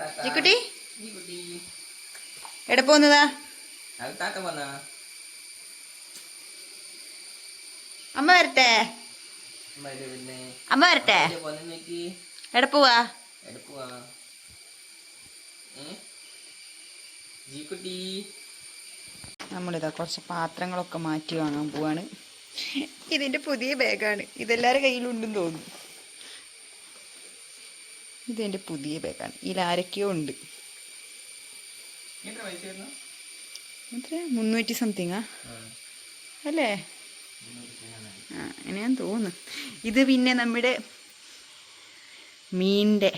ജിക്കുട്ടി? എവിടെ പോകുന്നതാ? അമ്മ വരട്ടെ. അമ്മ വരട്ടെ. എവിടെ പോവാ? നമ്മളിതാ കുറച്ച് പാത്രങ്ങളൊക്കെ മാറ്റി വാങ്ങാൻ പോവാണ്. ഇതിന്റെ പുതിയ ബാഗാണ്. ഇതെല്ലാവരുടെ കയ്യിലുണ്ടെന്ന് തോന്നുന്നു. ഇതെന്റെ പുതിയ ബാഗാണ് ഇതിൽ ആരൊക്കെയോ ഉണ്ട്. എത്ര മുന്നൂറ്റി സംതിങ്ങാ അല്ലേ? ആ അങ്ങനെയാന്ന് തോന്നുന്നു. ഇത് പിന്നെ നമ്മുടെ മീനിന്റെ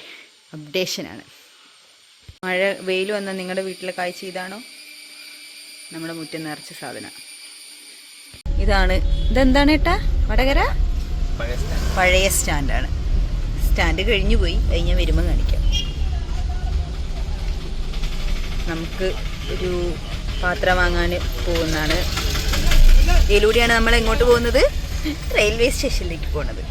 അപ്ഡേഷനാണ് മഴ വെയിൽ വന്ന നിങ്ങളുടെ വീട്ടിലെ കാഴ്ച ഇതാണോ? നമ്മുടെ മുറ്റം നിറച്ച സാധനം. ഇതാണ്. ഇതെന്താണ് ഏട്ടാ? വടകര. പഴയ സ്റ്റാൻഡാണ് സ്റ്റാൻഡ് കഴിഞ്ഞു പോയി. അത് ഞാൻ വരുമ്പോൾ കാണിക്കാം. നമുക്ക് ഒരു പാത്രം വാങ്ങാൻ പോകുന്നതാണ്. ഇതിലൂടെയാണ് നമ്മൾ എങ്ങോട്ട് പോകുന്നത്? റെയിൽവേ സ്റ്റേഷനിലേക്ക് പോകുന്നത്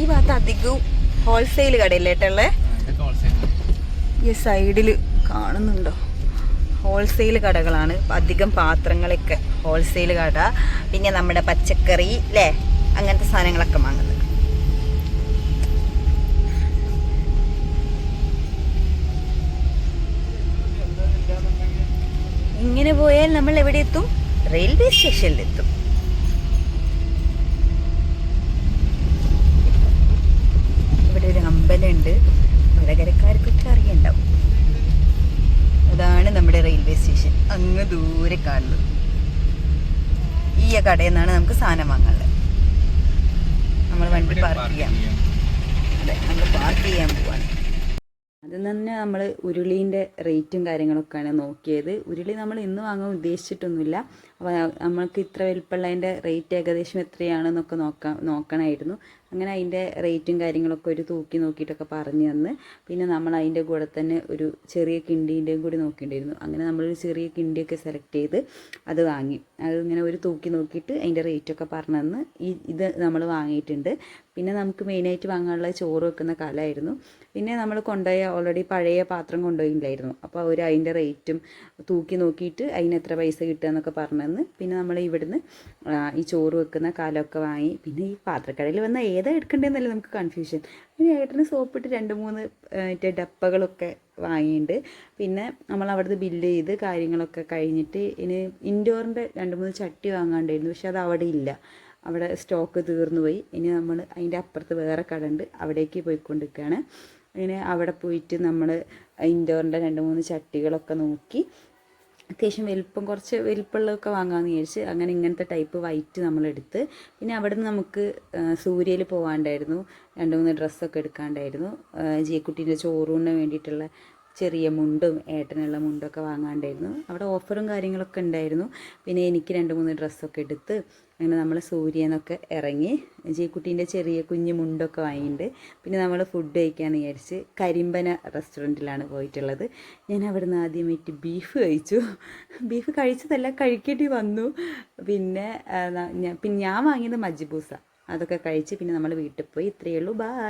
ഈ ഭാഗത്ത് അധികവും ഹോൾസെയിൽ കടയല്ലേ ഏട്ടല്ലേ ഇതൊക്കെ wholesale. ഈ സൈഡിൽ കാണുന്നുണ്ടോ? ഹോൾസെയിൽ കടകളാണ് അധികം പാത്രങ്ങളൊക്കെ ഹോൾസെയിൽ കട. പിന്നെ നമ്മുടെ പച്ചക്കറി അല്ലേ അങ്ങനത്തെ സാധനങ്ങളൊക്കെ വാങ്ങുന്നത്. ഇങ്ങനെ പോയാൽ നമ്മൾ എവിടെ എത്തും? റെയിൽവേ സ്റ്റേഷനിലെത്തും ഇവിടെ ഒരു അമ്പലമുണ്ട്. വടകരക്കാർക്കൊക്കെ അറിയണ്ടാവും. അതാണ് നമ്മുടെ റെയിൽവേ സ്റ്റേഷൻ. അങ്ങ് ദൂരെ കാണുന്നത്. ഈ കടയിൽ നിന്നാണ് നമുക്ക് സാധനം വാങ്ങാനുള്ളത്. നമ്മൾ വണ്ടി പാർക്ക് ചെയ്യാം. അതെ നമ്മൾ പാർക്ക് ചെയ്യാൻ പോവാണ്. അതിൽ തന്നെ നമ്മൾ ഉരുളീന്റെ റേറ്റും കാര്യങ്ങളൊക്കെയാണ് നോക്കിയത്. ഉരുളി നമ്മൾ ഇന്ന് വാങ്ങാൻ ഉദ്ദേശിച്ചിട്ടൊന്നുമില്ല. അപ്പോൾ നമ്മൾക്ക് ഇത്ര വലിപ്പമുള്ളതിന്റെ റേറ്റ് ഏകദേശം എത്രയാണെന്നൊക്കെ നോക്കാം നോക്കണമായിരുന്നു. അങ്ങനെ അതിന്റെ റേറ്റും കാര്യങ്ങളൊക്കെ ഒരു തൂക്കി നോക്കിയിട്ടൊക്കെ പറഞ്ഞു തന്ന്. പിന്നെ നമ്മൾ അതിന്റെ കൂടെ തന്നെ ഒരു ചെറിയ കിണ്ടീന്റെയും കൂടി നോക്കിയിട്ടുണ്ടായിരുന്നു. അങ്ങനെ നമ്മളൊരു ചെറിയ കിണ്ടിയൊക്കെ സെലക്ട് ചെയ്ത് അത് വാങ്ങി. അത് ഇങ്ങനെ ഒരു തൂക്കി നോക്കിയിട്ട് അതിന്റെ റേറ്റൊക്കെ പറഞ്ഞു തന്ന്. ഈ ഇത് നമ്മൾ വാങ്ങിയിട്ടുണ്ട്. പിന്നെ നമുക്ക് മെയിനായിട്ട് വാങ്ങാനുള്ള ചോറ് വെക്കുന്ന കലമായിരുന്നു. പിന്നെ നമ്മൾ കൊണ്ടുപോയ ഓൾറെഡി പഴയ പാത്രം കൊണ്ടുപോയില്ലായിരുന്നു. അപ്പോൾ അവർ അതിന്റെ റേറ്റും തൂക്കി നോക്കിയിട്ട് അതിന് എത്ര പൈസ കിട്ടുക എന്നൊക്കെ പറഞ്ഞു തന്ന്. പിന്നെ നമ്മൾ ഇവിടുന്ന് ഈ ചോറ് വെക്കുന്ന കാലമൊക്കെ വാങ്ങി. പിന്നെ ഈ പാത്രക്കടയിൽ വന്ന എടുക്കേണ്ടതെന്നല്ലേ നമുക്ക് കൺഫ്യൂഷൻ പിന്നെ ഏട്ടന് സോപ്പിട്ട് രണ്ട് മൂന്ന് മറ്റേ ഡപ്പകളൊക്കെ വാങ്ങിയിട്ടുണ്ട് പിന്നെ നമ്മൾ അവിടുന്ന് ബില്ല് ചെയ്ത് കാര്യങ്ങളൊക്കെ കഴിഞ്ഞിട്ട് ഇനി ഇൻഡോറിന്റെ രണ്ട് മൂന്ന് ചട്ടി വാങ്ങാണ്ടായിരുന്നു. പക്ഷെ അത് അവിടെ ഇല്ല. അവിടെ സ്റ്റോക്ക് തീർന്നു പോയി. ഇനി നമ്മൾ അതിന്റെ അപ്പുറത്ത് വേറെ കട ഉണ്ട് അവിടേക്ക് പോയിക്കൊണ്ടിരിക്കുകയാണ് അങ്ങനെ അവിടെ പോയിട്ട് നമ്മൾ ഇൻഡോറിന്റെ രണ്ട് മൂന്ന് ചട്ടികളൊക്കെ നോക്കി അത്യാവശ്യം വലിപ്പം കുറച്ച് വലിപ്പമുള്ളതൊക്കെ വാങ്ങാമെന്ന് വിചാരിച്ച് അങ്ങനെ ഇങ്ങനത്തെ ടൈപ്പ് വൈറ്റ് നമ്മളെടുത്ത്. പിന്നെ അവിടെ നിന്ന് നമുക്ക് സൂര്യയിൽ പോകാണ്ടായിരുന്നു രണ്ട് മൂന്ന് ഡ്രസ്സൊക്കെ എടുക്കാണ്ടായിരുന്നു. ജിയക്കുട്ടീന്റെ ചോറൂണിന് വേണ്ടിയിട്ടുള്ള ചെറിയ മുണ്ടും ഏട്ടനുള്ള മുണ്ടൊക്കെ വാങ്ങാണ്ടായിരുന്നു. അവിടെ ഓഫറും കാര്യങ്ങളൊക്കെ ഉണ്ടായിരുന്നു. പിന്നെ എനിക്ക് രണ്ട് മൂന്ന് ഡ്രസ്സൊക്കെ എടുത്ത് അങ്ങനെ നമ്മൾ സൂര്യനൊക്കെ ഇറങ്ങി. ജിയക്കുട്ടീന്റെ ചെറിയ കുഞ്ഞു മുണ്ടൊക്കെ വാങ്ങിയിട്ടുണ്ട്. പിന്നെ നമ്മൾ ഫുഡ് കഴിക്കാമെന്ന് വിചാരിച്ച് കരിമ്പന റെസ്റ്റോറന്റിലാണ് പോയിട്ടുള്ളത്. ഞാൻ അവിടുന്ന് ആദ്യമായിട്ട് ബീഫ് കഴിച്ചു. ബീഫ് കഴിച്ചതല്ല കഴിക്കേണ്ടി വന്നു. പിന്നെ പിന്നെ ഞാൻ വാങ്ങിയത് മജ്ബൂസ അതൊക്കെ കഴിച്ച് പിന്നെ നമ്മൾ വീട്ടിൽ പോയി. ഇത്രയേ ഉള്ളൂ. ബായ്